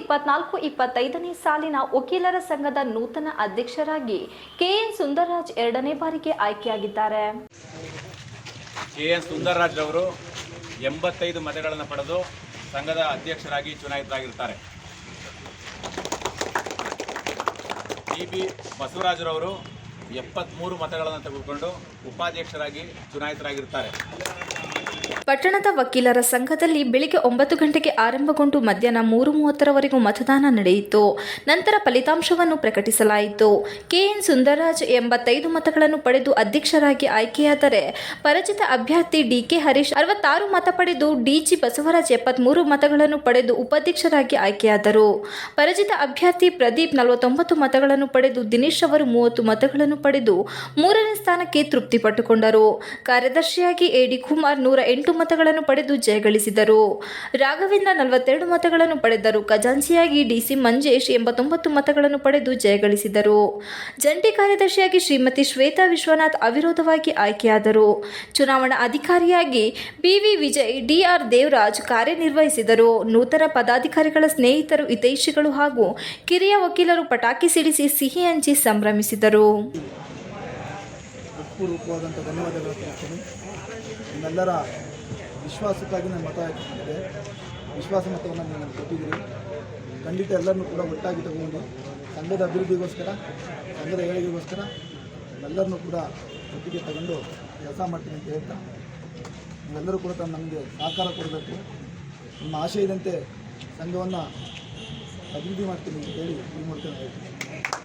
ಇಪ್ಪತ್ನಾಲ್ಕು, ಇಪ್ಪತ್ತೈದನೇ ಸಾಲಿನ ವಕೀಲರ ಸಂಘದ ನೂತನ ಅಧ್ಯಕ್ಷರಾಗಿ ಕೆಎನ್ ಸುಂದರರಾಜ್ ಎರಡನೇ ಬಾರಿಗೆ ಆಯ್ಕೆಯಾಗಿದ್ದಾರೆ. ಕೆಎನ್ ಸುಂದರರಾಜ್ ಅವರು ಎಂಬತ್ತೈದು ಮತಗಳನ್ನು ಪಡೆದು ಸಂಘದ ಅಧ್ಯಕ್ಷರಾಗಿ ಚುನಾಯಿತರಾಗಿರ್ತಾರೆ. ಟಿ ಬಿ ಬಸವರಾಜರವರು ಎಪ್ಪತ್ತ್ಮೂರು ಮತಗಳನ್ನು ತೆಗೆದುಕೊಂಡು ಉಪಾಧ್ಯಕ್ಷರಾಗಿ ಚುನಾಯಿತರಾಗಿರ್ತಾರೆ. ಪಟ್ಟಣದ ವಕೀಲರ ಸಂಘದಲ್ಲಿ ಬೆಳಿಗ್ಗೆ ಒಂಬತ್ತು ಗಂಟೆಗೆ ಆರಂಭಗೊಂಡು ಮಧ್ಯಾಹ್ನ ಮೂರು ಮೂವತ್ತರವರೆಗೂ ಮತದಾನ ನಡೆಯಿತು. ನಂತರ ಫಲಿತಾಂಶವನ್ನು ಪ್ರಕಟಿಸಲಾಯಿತು. ಕೆಎನ್ ಸುಂದರರಾಜ್ ಎಂಬತ್ತೈದು ಮತಗಳನ್ನು ಪಡೆದು ಅಧ್ಯಕ್ಷರಾಗಿ ಆಯ್ಕೆಯಾದರೆ ಪರಿಚಿತ ಅಭ್ಯರ್ಥಿ ಡಿಕೆ ಹರೀಶ್ ಅರವತ್ತಾರು ಮತ ಪಡೆದು ಡಿಜಿ ಬಸವರಾಜ್ ಎಪ್ಪತ್ಮೂರು ಮತಗಳನ್ನು ಪಡೆದು ಉಪಾಧ್ಯಕ್ಷರಾಗಿ ಆಯ್ಕೆಯಾದರು. ಪರಿಚಿತ ಅಭ್ಯರ್ಥಿ ಪ್ರದೀಪ್ ನಲವತ್ತೊಂಬತ್ತು ಮತಗಳನ್ನು ಪಡೆದು ದಿನೇಶ್ ಅವರು ಮೂವತ್ತು ಮತಗಳನ್ನು ಪಡೆದು ಮೂರನೇ ಸ್ಥಾನಕ್ಕೆ ತೃಪ್ತಿಪಟ್ಟುಕೊಂಡರು. ಕಾರ್ಯದರ್ಶಿಯಾಗಿ ಎಡಿ ಕುಮಾರ್ ನೂರ ಎಂಟು ಮತಗಳನ್ನು ಪಡೆದು ಜಯಗಳಿಸಿದರು ರಾಘವೇಂದ್ರ ನಲವತ್ತೆರಡು ಮತಗಳನ್ನು ಪಡೆದರು. ಖಜಾಂಚಿಯಾಗಿ ಡಿಸಿ ಮಂಜೇಶ್ ಎಂಬತ್ತೊಂಬತ್ತು ಮತಗಳನ್ನು ಪಡೆದು ಜಯಗಳಿಸಿದರು ಜಂಟಿ ಕಾರ್ಯದರ್ಶಿಯಾಗಿ ಶ್ರೀಮತಿ ಶ್ವೇತಾ ವಿಶ್ವನಾಥ್ ಅವಿರೋಧವಾಗಿ ಆಯ್ಕೆಯಾದರು. ಚುನಾವಣಾ ಅಧಿಕಾರಿಯಾಗಿ B V Vijay D R Devaraj ಕಾರ್ಯನಿರ್ವಹಿಸಿದರು. ನೂತನ ಪದಾಧಿಕಾರಿಗಳ ಸ್ನೇಹಿತರು, ಹಿತೈಷಿಗಳು ಹಾಗೂ ಕಿರಿಯ ವಕೀಲರು ಪಟಾಕಿ ಸಿಡಿಸಿ ಸಿಹಿ ಹಂಚಿ ಸಂಭ್ರಮಿಸಿದರು. ಹೃತ್ಪೂರ್ವಕವಾದಂಥ ಧನ್ಯವಾದಗಳು ತಿಳಿಸ್ತೀನಿ ನಿಮ್ಮೆಲ್ಲರ ವಿಶ್ವಾಸಕ್ಕಾಗಿ ನಾನು ಮತ ಹಾಕಿದ್ದೆ. ವಿಶ್ವಾಸ ಮತವನ್ನು ನಾನು ಕೊಟ್ಟಿದ್ದೀರಿ. ಖಂಡಿತ ಎಲ್ಲರನ್ನೂ ಕೂಡ ಒಟ್ಟಾಗಿ ತಗೊಂಡು ಸಂಘದ ಅಭಿವೃದ್ಧಿಗೋಸ್ಕರ, ಸಂಘದ ಏಳಿಗೆಗೋಸ್ಕರ ಎಲ್ಲರನ್ನೂ ಕೂಡ ಒಟ್ಟಿಗೆ ತಗೊಂಡು ಕೆಲಸ ಮಾಡ್ತೀನಿ ಅಂತ ಹೇಳ್ತಾ ನೀವೆಲ್ಲರೂ ಕೂಡ ತಾನು ನಮಗೆ ಸಹಕಾರ ಕೊಡಬೇಕು. ನಿಮ್ಮ ಆಶಯದಂತೆ ಸಂಘವನ್ನು ಅಭಿವೃದ್ಧಿ ಮಾಡ್ತೀನಿ ಅಂತ ಹೇಳಿ ಈ ಮೂಲಕ ಹೇಳ್ತೀನಿ.